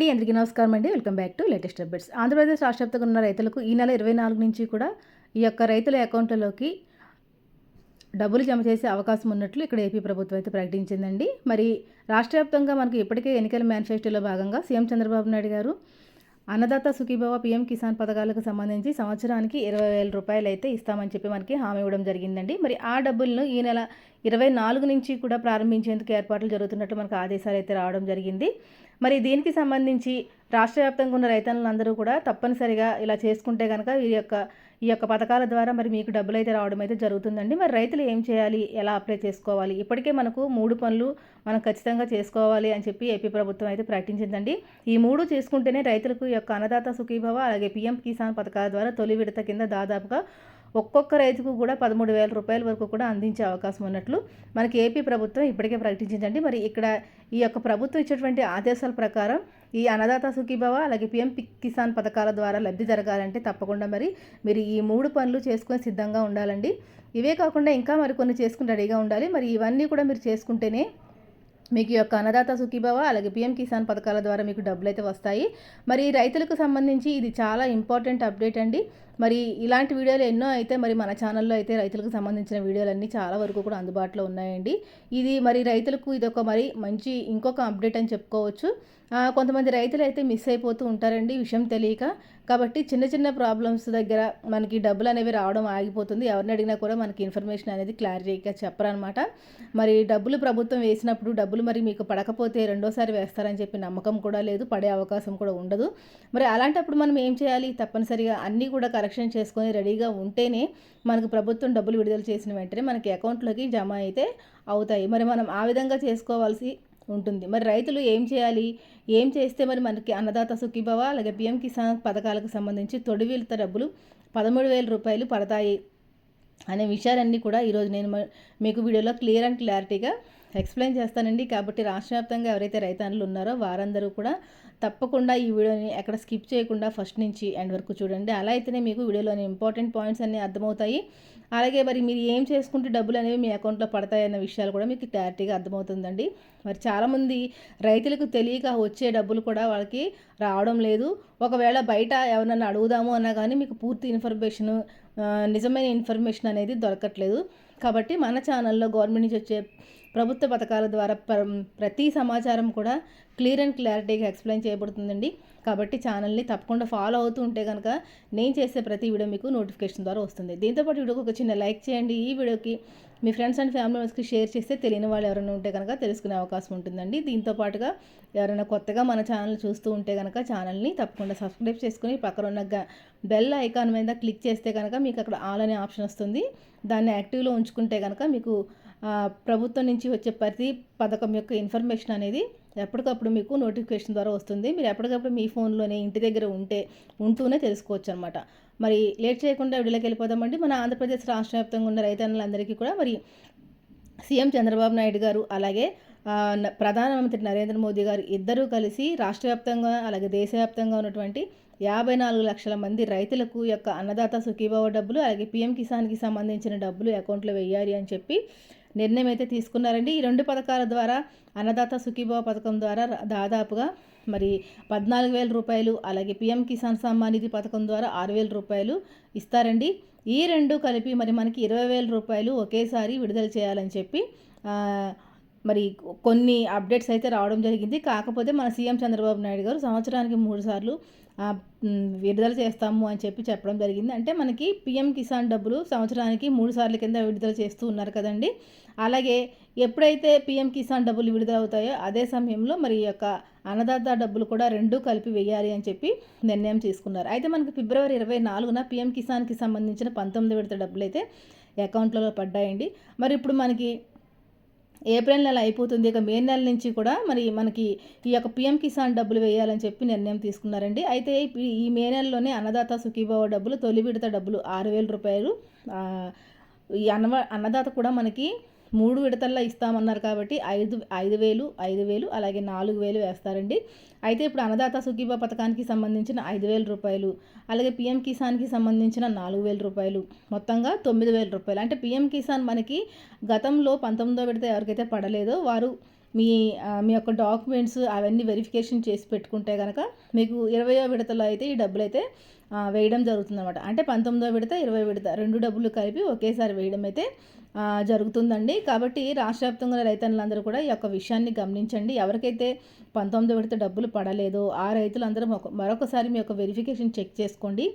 అండి. అందరికీ నమస్కారం అండి. Welcome back to latest updates. Andhra Pradesh రాష్ట్ర వ్యాప్తంగా ఉన్న రైతులకు ఈ నెల ఇరవై నాలుగు నుంచి కూడా ఈ యొక్క రైతుల అకౌంట్లలోకి డబ్బులు జమ చేసే అవకాశం ఉన్నట్లు ఇక్కడ ఏపీ ప్రభుత్వం అయితే ప్రకటించిందండి. మరి రాష్ట్ర వ్యాప్తంగా మనకు ఇప్పటికే ఎన్నికల మేనిఫెస్టోలో భాగంగా సీఎం చంద్రబాబు నాయుడు గారు అన్నదాత సుఖీభవ పీఎం కిసాన్ పథకాలకు సంబంధించి సంవత్సరానికి ఇరవై వేల రూపాయలు అయితే ఇస్తామని చెప్పి మనకి హామీ ఇవ్వడం జరిగిందండి. మరి ఆ డబ్బులను ఈ నెల ఇరవై నాలుగు నుంచి కూడా ప్రారంభించేందుకు ఏర్పాట్లు జరుగుతున్నట్లు మనకు ఆదేశాలు అయితే రావడం జరిగింది. మరి దీనికి సంబంధించి రాష్ట్ర వ్యాప్తంగా ఉన్న రైతన్నులందరూ కూడా తప్పనిసరిగా ఇలా చేసుకుంటే కనుక ఈ యొక్క ఈ యొక్క పథకాల ద్వారా మరి మీకు డబ్బులు అయితే రావడం అయితే జరుగుతుందండి. మరి రైతులు ఏం చేయాలి? ఎలా అప్లై చేసుకోవాలి? ఇప్పటికే మనకు మూడు పనులు మనం ఖచ్చితంగా చేసుకోవాలి అని చెప్పి ఏపీ ప్రభుత్వం అయితే ప్రకటించిందండి. ఈ మూడు చేసుకుంటేనే రైతులకు ఈ యొక్క అన్నదాత సుఖీభవ అలాగే పీఎం కిసాన్ పథకాల ద్వారా తొలి విడత కింద దాదాపుగా ఒక్కొక్క రైతుకు కూడా పదమూడు వేల రూపాయల వరకు కూడా అందించే అవకాశం ఉన్నట్లు మనకి ఏపీ ప్రభుత్వం ఇప్పటికే ప్రకటించిందండి. మరి ఇక్కడ ఈ యొక్క ప్రభుత్వం ఇచ్చేటువంటి ఆదేశాల ప్రకారం ఈ అన్నదాత సుఖీభవ అలాగే పిఎం కిసాన్ పథకాల ద్వారా లబ్ధి జరగాలంటే తప్పకుండా మరి మీరు ఈ మూడు పనులు చేసుకొని సిద్ధంగా ఉండాలండి. ఇవే కాకుండా ఇంకా మరి కొన్ని చేసుకుని రెడీగా ఉండాలి. మరి ఇవన్నీ కూడా మీరు చేసుకుంటేనే మీకు యొక్క అన్నదాత సుఖీభవ అలాగే పిఎం కిసాన్ పథకాల ద్వారా మీకు డబ్బులు అయితే వస్తాయి. మరి రైతులకు సంబంధించి ఇది చాలా ఇంపార్టెంట్ అప్డేట్ అండి. మరి ఇలాంటి వీడియోలు ఎన్నో అయితే మరి మన ఛానల్లో అయితే రైతులకు సంబంధించిన వీడియోలన్నీ చాలా వరకు కూడా అందుబాటులో ఉన్నాయండి. ఇది మరి రైతులకు ఇది ఒక మరి మంచి ఇంకొక అప్డేట్ అని చెప్పుకోవచ్చు. కొంతమంది రైతులు అయితే మిస్ అయిపోతూ ఉంటారండి విషయం తెలియక. కాబట్టి చిన్న చిన్న ప్రాబ్లమ్స్ దగ్గర మనకి డబ్బులు అనేవి రావడం ఆగిపోతుంది. ఎవరిని అడిగినా కూడా మనకి ఇన్ఫర్మేషన్ అనేది క్లారిటీగా చెప్పరనమాట మరి డబ్బులు ప్రభుత్వం వేసినప్పుడు డబ్బులు మరి మీకు పడకపోతే రెండోసారి వేస్తారని చెప్పి నమ్మకం కూడా లేదు పడే అవకాశం కూడా ఉండదు. మరి అలాంటప్పుడు మనం ఏం చేయాలి? తప్పనిసరిగా అన్నీ కూడా కరెక్ట్ కలెక్షన్ చేసుకొని రెడీగా ఉంటేనే మనకు ప్రభుత్వం డబ్బులు విడుదల చేసిన వెంటనే మనకి అకౌంట్లోకి జమ అయితే అవుతాయి. మరి మనం ఆ విధంగా చేసుకోవాల్సి ఉంటుంది. మరి రైతులు ఏం చేయాలి? ఏం చేస్తే మరి మనకి అన్నదాత సుఖీభవ అలాగే పిఎం కిసాన్ పథకాలకు సంబంధించి తొడి విడత డబ్బులు పదమూడు వేల రూపాయలు పడతాయి. అనే విషయాలన్నీ కూడా ఈరోజు నేను మీకు వీడియోలో క్లియర్ అండ్ క్లారిటీగా ఎక్స్ప్లెయిన్ చేస్తానండి. కాబట్టి రాష్ట్ర వ్యాప్తంగా ఎవరైతే రైతన్నులు ఉన్నారో వారందరూ కూడా తప్పకుండా ఈ వీడియోని ఎక్కడ స్కిప్ చేయకుండా ఫస్ట్ నుంచి ఎండ్ వరకు చూడండి. అలా అయితేనే మీకు వీడియోలోని ఇంపార్టెంట్ పాయింట్స్ అన్నీ అర్థమవుతాయి. అలాగే మరి మీరు ఏం చేసుకుంటే డబ్బులు అనేవి మీ అకౌంట్లో పడతాయన్న విషయాలు కూడా మీకు క్లారిటీగా అర్థమవుతుందండి. మరి చాలామంది రైతులకు తెలియక వచ్చే డబ్బులు కూడా వాళ్ళకి రావడం లేదు. ఒకవేళ బయట ఎవరన్నా అడుగుదాము అన్నా కానీ మీకు పూర్తి ఇన్ఫర్మేషన్ నిజమైన ఇన్ఫర్మేషన్ అనేది దొరకట్లేదు. కాబట్టి మన ఛానల్లో గవర్నమెంట్ నుంచి వచ్చే ప్రభుత్వ పథకాల ద్వారా ప్రతి సమాచారం కూడా క్లియర్ అండ్ క్లారిటీగా ఎక్స్ప్లెయిన్ చేయబడుతుందండి. కాబట్టి ఛానల్ని తప్పకుండా ఫాలో అవుతూ ఉంటే కనుక నేను చేసే ప్రతి వీడియో మీకు నోటిఫికేషన్ ద్వారా వస్తుంది. దీంతోపాటు వీడియోకి ఒక చిన్న లైక్ చేయండి. ఈ వీడియోకి మీ ఫ్రెండ్స్ అండ్ ఫ్యామిలీ మెంబర్స్కి షేర్ చేస్తే తెలియని వాళ్ళు ఎవరైనా ఉంటే కనుక తెలుసుకునే అవకాశం ఉంటుందండి. దీంతో పాటుగా ఎవరైనా కొత్తగా మన ఛానల్ చూస్తూ ఉంటే కనుక ఛానల్ని తప్పకుండా సబ్స్క్రైబ్ చేసుకుని పక్కన ఉన్న బెల్ ఐకాన్ మీద క్లిక్ చేస్తే కనుక మీకు అక్కడ ఆల్ అనే ఆప్షన్ వస్తుంది. దాన్ని యాక్టివ్లో ఉంచుకుంటే కనుక మీకు ప్రభుత్వం నుంచి వచ్చే ప్రతి పథకం యొక్క ఇన్ఫర్మేషన్ అనేది ఎప్పటికప్పుడు మీకు నోటిఫికేషన్ ద్వారా వస్తుంది. మీరు ఎప్పటికప్పుడు మీ ఫోన్లోనే ఇంటి దగ్గర ఉంటే ఉంటూనే తెలుసుకోవచ్చు అనమాట మరి లేట్ చేయకుండా విడుదలకి వెళ్ళిపోదామండి. మన ఆంధ్రప్రదేశ్ రాష్ట్ర వ్యాప్తంగా ఉన్న రైతన్నులందరికీ కూడా మరి సీఎం చంద్రబాబు నాయుడు గారు అలాగే ప్రధానమంత్రి నరేంద్ర మోదీ గారు ఇద్దరూ కలిసి రాష్ట్ర వ్యాప్తంగా అలాగే దేశవ్యాప్తంగా ఉన్నటువంటి యాభై నాలుగు లక్షల మంది రైతులకు యొక్క అన్నదాత సుఖీభావ డబ్బులు అలాగే పీఎం కిసాన్కి సంబంధించిన డబ్బులు అకౌంట్లో వెయ్యాలి అని చెప్పి నిర్ణయం అయితే తీసుకున్నారండి. ఈ రెండు పథకాల ద్వారా అన్నదాత సుఖీభావ పథకం ద్వారా దాదాపుగా మరి పద్నాలుగు వేల రూపాయలు అలాగే పిఎం కిసాన్ సమ్మాన్ నిధి పథకం ద్వారా ఆరు వేల రూపాయలు ఇస్తారండి. ఈ రెండు కలిపి మరి మనకి ఇరవై వేల రూపాయలు ఒకేసారి విడుదల చేయాలని చెప్పి మరి కొన్ని అప్డేట్స్ అయితే రావడం జరిగింది. కాకపోతే మన సీఎం చంద్రబాబు నాయుడు గారు సంవత్సరానికి మూడు సార్లు విడుదల చేస్తాము అని చెప్పి చెప్పడం జరిగింది. అంటే మనకి పిఎం కిసాన్ డబ్బులు సంవత్సరానికి మూడు సార్లు కింద విడుదల చేస్తూ ఉన్నారు కదండి. అలాగే ఎప్పుడైతే పిఎం కిసాన్ డబ్బులు విడుదల అవుతాయో అదే సమయంలో మరి యొక్క అన్నదాత డబ్బులు కూడా రెండూ కలిపి వేయాలి అని చెప్పి నిర్ణయం తీసుకున్నారు అయితే మనకి ఫిబ్రవరి ఇరవై నాలుగున పిఎం కిసాన్కి సంబంధించిన పంతొమ్మిది విడత డబ్బులు అయితే అకౌంట్లలో పడ్డాయండి. మరి ఇప్పుడు మనకి ఏప్రిల్ నెల అయిపోతుంది. ఇక మే నెల నుంచి కూడా మరి మనకి ఈ యొక్క పిఎం కిసాన్ డబ్బులు వేయాలని చెప్పి నిర్ణయం తీసుకున్నారండి. అయితే ఈ మే నెలలోనే అన్నదాత సుఖీభావ డబ్బులు తొలి విడత డబ్బులు ఆరు వేల రూపాయలు ఈ అన్న అన్నదాత కూడా మనకి మూడు విడతల్లో ఇస్తామన్నారు కాబట్టి ఐదు ఐదు వేలు ఐదు వేలు అలాగే నాలుగు వేలు వేస్తారండి. అయితే ఇప్పుడు అన్నదాత సుఖీభ పథకానికి సంబంధించిన ఐదు వేల రూపాయలు అలాగే పిఎం కిసాన్కి సంబంధించిన నాలుగు వేల రూపాయలు మొత్తంగా తొమ్మిది వేల రూపాయలు. అంటే పిఎం కిసాన్ మనకి గతంలో పంతొమ్మిదో విడత ఎవరికైతే పడలేదో వారు మీ మీ యొక్క డాక్యుమెంట్స్ అవన్నీ వెరిఫికేషన్ చేసి పెట్టుకుంటే కనుక మీకు ఇరవయో విడతలో అయితే ఈ డబ్బులు అయితే వేయడం జరుగుతుందన్నమాట. అంటే పంతొమ్మిదో విడత ఇరవై విడత రెండు డబ్బులు కలిపి ఒకేసారి వేయడం అయితే జరుగుతుందండి. కాబట్టి రాష్ట్ర వ్యాప్తంగా ఉన్న రైతన్నులందరూ కూడా ఈ యొక్క విషయాన్ని గమనించండి. ఎవరికైతే పంతొమ్మిది విడత డబ్బులు పడలేదో ఆ రైతులందరూ మరొకసారి మీ యొక్క వెరిఫికేషన్ చెక్ చేసుకోండి.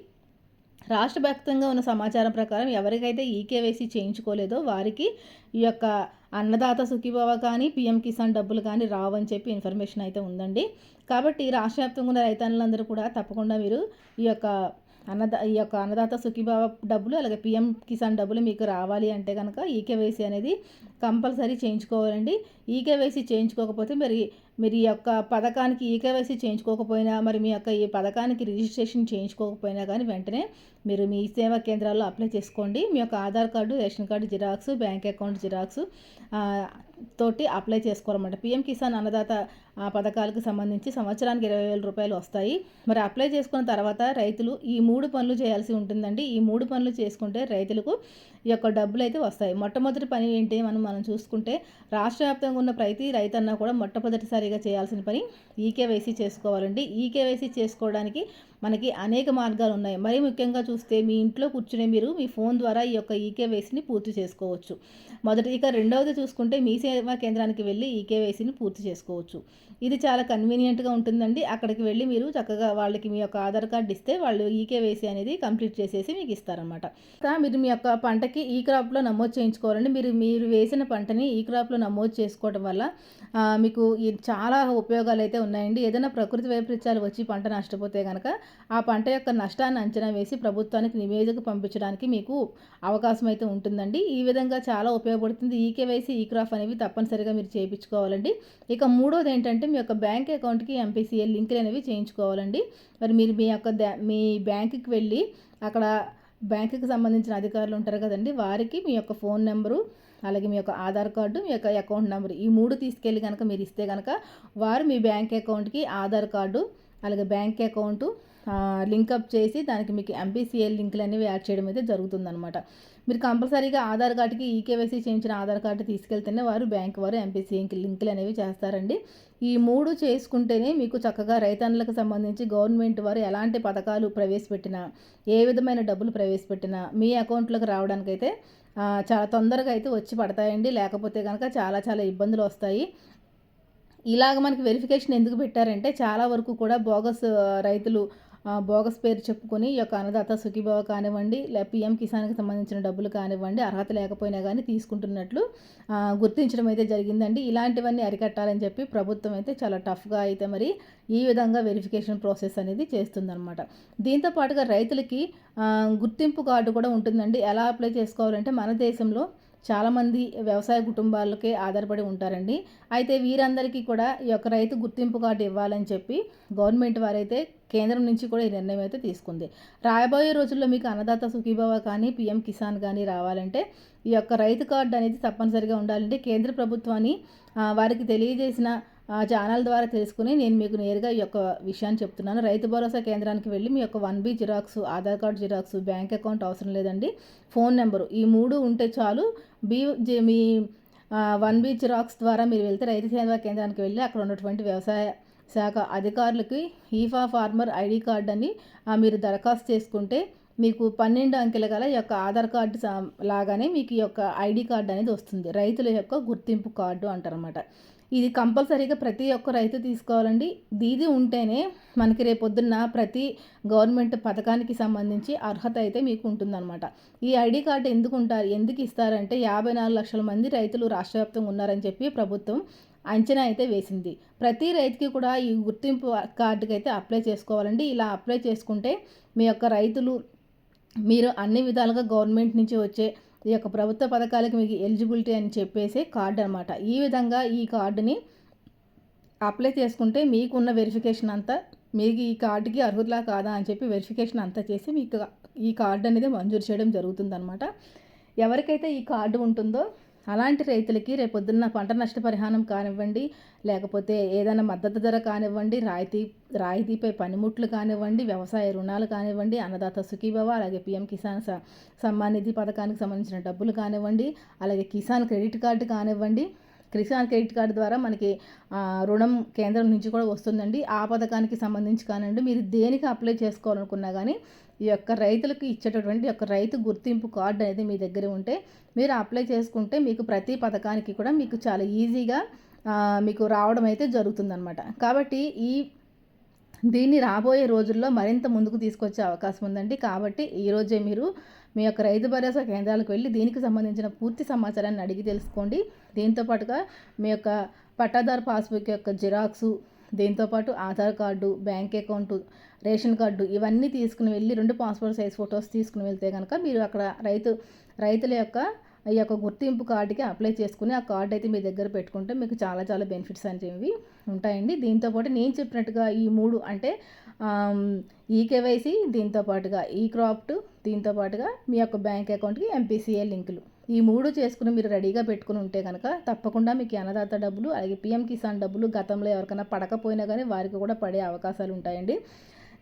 రాష్ట్ర వ్యాప్తంగా ఉన్న సమాచారం ప్రకారం ఎవరికైతే ఈకేవైసీ చేయించుకోలేదో వారికి ఈ యొక్క అన్నదాత సుఖీభవ కానీ పిఎం కిసాన్ డబ్బులు కానీ రావని చెప్పి ఇన్ఫర్మేషన్ అయితే ఉందండి. కాబట్టి రాష్ట్ర వ్యాప్తంగా ఉన్న రైతన్నులందరూ కూడా తప్పకుండా మీరు ఈ యొక్క అన్నదా ఈ యొక్క అన్నదాత సుఖీభావ డబ్బులు అలాగే పిఎం కిసాన్ డబ్బులు మీకు రావాలి అంటే కనుక ఈకేవైసీ అనేది కంపల్సరీ చేయించుకోవాలండి. ఈకేవైసీ చేయించుకోకపోతే మరి మీరు ఈ యొక్క పథకానికి ఈకేవైసీ చేయించుకోకపోయినా మరి మీ యొక్క ఈ పథకానికి రిజిస్ట్రేషన్ చేయించుకోకపోయినా కానీ వెంటనే మీరు మీ సేవా కేంద్రాల్లో అప్లై చేసుకోండి. మీ యొక్క Aadhaar card ration card xerox bank account xerox తోటి అప్లై చేసుకోవాలన్నమాట. పిఎం కిసాన్ అన్నదాత ఆ పథకాలకు సంబంధించి సంవత్సరానికి ఇరవై వేల రూపాయలు వస్తాయి. మరి అప్లై చేసుకున్న తర్వాత రైతులు ఈ మూడు పనులు చేయాల్సి ఉంటుందండి. ఈ మూడు పనులు చేసుకుంటే రైతులకు ఈ యొక్క డబ్బులు అయితే వస్తాయి. మొట్టమొదటి పని ఏంటి? మనం మనం చూసుకుంటే రాష్ట్ర వ్యాప్తంగా ఉన్న ప్రతి రైతన్న కూడా మొట్టమొదటిసారిగా చేయాల్సిన పని ఈకేవైసీ చేసుకోవాలండి. ఈకేవైసీ చేసుకోవడానికి మనకి అనేక మార్గాలు ఉన్నాయి. మరీ ముఖ్యంగా చూస్తే మీ ఇంట్లో కూర్చునే మీరు మీ ఫోన్ ద్వారా ఈ యొక్క ఈకేవైసీని పూర్తి చేసుకోవచ్చు. మొదటి ఇక రెండవది చూసుకుంటే మీ సేవా కేంద్రానికి వెళ్ళి ఈకేవైసీని పూర్తి చేసుకోవచ్చు. ఇది చాలా కన్వీనియంట్గా ఉంటుందండి. అక్కడికి వెళ్ళి మీరు చక్కగా వాళ్ళకి మీ యొక్క ఆధార్ కార్డు ఇస్తే వాళ్ళు ఈకేవైసీ అనేది కంప్లీట్ చేసేసి మీకు ఇస్తారనమాట మీరు మీ యొక్క పంటకి ఈ క్రాప్లో నమోదు చేయించుకోవాలండి. మీరు మీరు వేసిన పంటని ఈ క్రాప్లో నమోదు చేసుకోవడం వల్ల మీకు ఈ చాలా ఉపయోగాలు అయితే ఉన్నాయండి. ఏదైనా ప్రకృతి వైపరీత్యాలు వచ్చి పంట నష్టపోతే కనుక ఆ పంట యొక్క నష్టాన్ని అంచనా వేసి ప్రభుత్వానికి నివేదిక పంపించడానికి మీకు అవకాశం అయితే ఉంటుందండి. ఈ విధంగా చాలా ఉపయోగపడుతుంది. ఈ కేవైసీ ఈ క్రాఫ్ అనేవి తప్పనిసరిగా మీరు చేయించుకోవాలండి. ఇక మూడోది ఏంటంటే మీ యొక్క బ్యాంక్ అకౌంట్కి ఎంపీసీఎల్ లింకులు అనేవి చేయించుకోవాలండి. మరి మీరు మీ యొక్క మీ బ్యాంకుకి వెళ్ళి అక్కడ బ్యాంకుకి సంబంధించిన అధికారులు ఉంటారు కదండి. వారికి మీ యొక్క ఫోన్ నెంబరు అలాగే మీ యొక్క ఆధార్ కార్డు మీ యొక్క అకౌంట్ నెంబర్ ఈ మూడు తీసుకెళ్ళి కనుక మీరు ఇస్తే కనుక వారు మీ బ్యాంక్ అకౌంట్కి ఆధార్ కార్డు అలాగే బ్యాంక్ అకౌంటు లింకప్ చేసి దానికి మీకు ఎంపీసీఎల్ లింకులు అనేవి యాడ్ చేయడం అయితే జరుగుతుందన్నమాట. మీరు కంపల్సరీగా ఆధార్ కార్డుకి ఈకేవైసీ చేయించిన ఆధార్ కార్డు తీసుకెళ్తేనే వారు బ్యాంక్ వారు ఎంపీసీ లింకులు అనేవి చేస్తారండి. ఈ మూడు చేసుకుంటేనే మీకు చక్కగా రైతన్నులకు సంబంధించి గవర్నమెంట్ వారు ఎలాంటి పథకాలు ప్రవేశపెట్టినా ఏ విధమైన డబ్బులు ప్రవేశపెట్టినా మీ అకౌంట్లోకి రావడానికైతే చాలా తొందరగా అయితే వచ్చి పడతాయండి. లేకపోతే కనుక చాలా చాలా ఇబ్బందులు వస్తాయి. ఇలాగ మనకి వెరిఫికేషన్ ఎందుకు పెట్టారంటే చాలా వరకు కూడా బోగస్ రైతులు బోగస్ పేరు చెప్పుకొని ఈ యొక్క అన్నదాత సుఖీభావ కానివ్వండి లే పిఎం కిసాన్కి సంబంధించిన డబ్బులు కానివ్వండి అర్హత లేకపోయినా కానీ తీసుకుంటున్నట్లు గుర్తించడం అయితే జరిగిందండి. ఇలాంటివన్నీ అరికట్టాలని చెప్పి ప్రభుత్వం అయితే చాలా టఫ్గా అయితే మరి ఈ విధంగా వెరిఫికేషన్ ప్రాసెస్ అనేది చేస్తుందన్నమాట. దీంతో పాటుగా రైతులకి గుర్తింపు కార్డు కూడా ఉంటుందండి. ఎలా అప్లై చేసుకోవాలంటే మన దేశంలో చాలామంది వ్యవసాయ కుటుంబాలకే ఆధారపడి ఉంటారండి. అయితే వీరందరికీ కూడా ఈ యొక్క రైతు గుర్తింపు కార్డు ఇవ్వాలని చెప్పి గవర్నమెంట్ వారైతే కేంద్రం నుంచి కూడా ఈ నిర్ణయం అయితే తీసుకుంది. రాబోయే రోజుల్లో మీకు అన్నదాత సుఖీభావ కానీ పిఎం కిసాన్ కానీ రావాలంటే ఈ యొక్క రైతు కార్డు అనేది తప్పనిసరిగా ఉండాలంటే కేంద్ర ప్రభుత్వాన్ని వారికి తెలియజేసిన ఆ ఛానల్ ద్వారా తెలుసుకుని నేను మీకు నేరుగా ఈ యొక్క విషయాన్ని చెప్తున్నాను. రైతు భరోసా కేంద్రానికి వెళ్ళి మీ యొక్క one B xerox Aadhaar card xerox bank account అవసరం లేదండి. Phone number. ఈ మూడు ఉంటే చాలు. బి మీ వన్ బి జిరాక్స్ ద్వారా మీరు వెళ్తే రైతు సేవా కేంద్రానికి వెళ్ళి అక్కడ ఉన్నటువంటి వ్యవసాయ శాఖ అధికారులకి ఈఫా ఫార్మర్ ఐడి కార్డ్ అని మీరు దరఖాస్తు చేసుకుంటే మీకు పన్నెండు అంకెల గల ఈ యొక్క ఆధార్ కార్డు సా- లాగానే మీకు ఈ యొక్క ఐడి కార్డు అనేది వస్తుంది. రైతుల యొక్క గుర్తింపు కార్డు అంటారన్నమాట. ఇది కంపల్సరీగా ప్రతి ఒక్క రైతు తీసుకోవాలండి. ఇది ఉంటేనే మనకి రేపొద్దున్న ప్రతి గవర్నమెంట్ పథకానికి సంబంధించి అర్హత అయితే మీకు ఉంటుందన్నమాట ఈ ఐడి కార్డు ఎందుకు ఉంటారు ఎందుకు ఇస్తారంటే యాభై నాలుగు లక్షల మంది రైతులు రాష్ట్ర వ్యాప్తంగా ఉన్నారని చెప్పి ప్రభుత్వం అంచనా అయితే వేసింది. ప్రతి రైతుకి కూడా ఈ గుర్తింపు కార్డుకి అయితే అప్లై చేసుకోవాలండి. ఇలా అప్లై చేసుకుంటే మీ యొక్క రైతులు మీరు అన్ని విధాలుగా గవర్నమెంట్ నుంచి వచ్చే ఈ యొక్క ప్రభుత్వ పథకాలకు మీకు ఎలిజిబిలిటీ అని చెప్పేసి కార్డు అనమాట ఈ విధంగా ఈ కార్డుని అప్లై చేసుకుంటే మీకున్న వెరిఫికేషన్ అంతా మీకు ఈ కార్డుకి అర్హులా కాదా అని చెప్పి వెరిఫికేషన్ అంతా చేసి మీకు ఈ కార్డు అనేది మంజూరు చేయడం జరుగుతుందన్నమాట. ఎవరికైతే ఈ కార్డు ఉంటుందో అలాంటి రైతులకి రేపొద్దున్న పంట నష్టపరిహారం కానివ్వండి లేకపోతే ఏదైనా మద్దతు ధర కానివ్వండి రాయితీ రాయితీపై పనిముట్లు కానివ్వండి వ్యవసాయ రుణాలు కానివ్వండి అన్నదాత సుఖీభవ అలాగే పిఎం కిసాన్ స సమ్మాన్ నిధి పథకానికి సంబంధించిన డబ్బులు కానివ్వండి అలాగే కిసాన్ క్రెడిట్ కార్డు కానివ్వండి కిసాన్ క్రెడిట్ కార్డు ద్వారా మనకి రుణం కేంద్రం నుంచి కూడా వస్తుందండి. ఆ పథకానికి సంబంధించి కానివ్వండి మీరు దేనికి అప్లై చేసుకోవాలనుకున్నా కానీ ఈ యొక్క రైతులకు ఇచ్చేటటువంటి యొక్క రైతు గుర్తింపు కార్డు అనేది మీ దగ్గర ఉంటే మీరు అప్లై చేసుకుంటే మీకు ప్రతి పథకానికి కూడా మీకు చాలా ఈజీగా మీకు రావడం అయితే జరుగుతుందన్నమాట. కాబట్టి ఈ దీన్ని రాబోయే రోజుల్లో మరింత ముందుకు తీసుకొచ్చే అవకాశం ఉందండి. కాబట్టి ఈరోజే మీరు మీ యొక్క రైతు భరోసా కేంద్రాలకు వెళ్ళి దీనికి సంబంధించిన పూర్తి సమాచారాన్ని అడిగి తెలుసుకోండి. దీంతో పాటుగా మీ యొక్క పట్టాదారు పాస్బుక్ యొక్క జిరాక్సు దీంతోపాటు Aadhaar card bank account ration card ఇవన్నీ తీసుకుని వెళ్ళి రెండు పాస్పోర్ట్ సైజ్ ఫొటోస్ తీసుకుని వెళ్తే కనుక మీరు అక్కడ రైతు రైతుల యొక్క ఈ యొక్క గుర్తింపు కార్డుకి అప్లై చేసుకుని ఆ కార్డు అయితే మీ దగ్గర పెట్టుకుంటే మీకు చాలా చాలా బెనిఫిట్స్ అనేవి ఉంటాయండి. దీంతో పాటు నేను చెప్పినట్టుగా ఈ మూడు అంటే ఈ కేవైసీ దీంతో పాటుగా ఈ క్రాప్ట్ దీంతో పాటుగా మీ యొక్క బ్యాంక్ అకౌంట్కి ఎంపీసీఏ లింకులు. ఈ మూడు చేసుకుని మీరు రెడీగా పెట్టుకుని ఉంటే కనుక తప్పకుండా మీకు అన్నదాత డబ్బులు అలాగే పిఎం కిసాన్ డబ్బులు గతంలో ఎవరికైనా పడకపోయినా కానీ వారికి కూడా పడే అవకాశాలు ఉంటాయండి.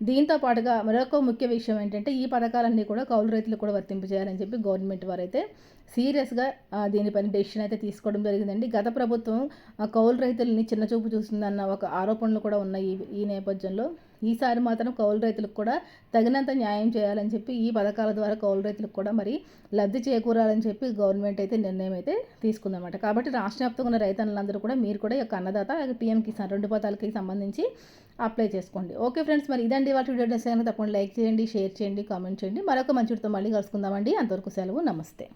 దీంతో పాటుగా మరొక ముఖ్య విషయం ఏంటంటే ఈ పథకాలన్నీ కూడా కౌలు రైతులకు కూడా వర్తింపజేయాలని చెప్పి గవర్నమెంట్ వారైతే సీరియస్గా దీనిపైన డెసిషన్ అయితే తీసుకోవడం జరిగిందండి. గత ప్రభుత్వం కౌలు రైతులని చిన్నచూపు చూస్తుందన్న ఒక ఆరోపణలు కూడా ఉన్నాయి ఈ- నేపథ్యంలో. ఈసారి మాత్రం కౌలు రైతులకు కూడా తగినంత న్యాయం చేయాలని చెప్పి ఈ పథకాల ద్వారా కౌలు రైతులకు కూడా మరి లబ్ధి చేకూరాలని చెప్పి గవర్నమెంట్ అయితే నిర్ణయం అయితే తీసుకుందన్నమాట. కాబట్టి రాష్ట్ర వ్యాప్తంగా ఉన్న రైతన్నులందరూ కూడా మీరు కూడా ఈ యొక్క అన్నదాత పిఎం పీఎం కిసాన్ రెండు పథకాలకి సంబంధించి అప్లై చేసుకోండి. ఓకే ఫ్రెండ్స్ మరి ఇదండి వాటి వీడియో. నచ్చితే తప్పకుండా లైక్ చేయండి షేర్ చేయండి కామెంట్ చేయండి. మరొక మంచితో మళ్ళీ కలుసుకుందామండి. అంతవరకు సెలవు నమస్తే.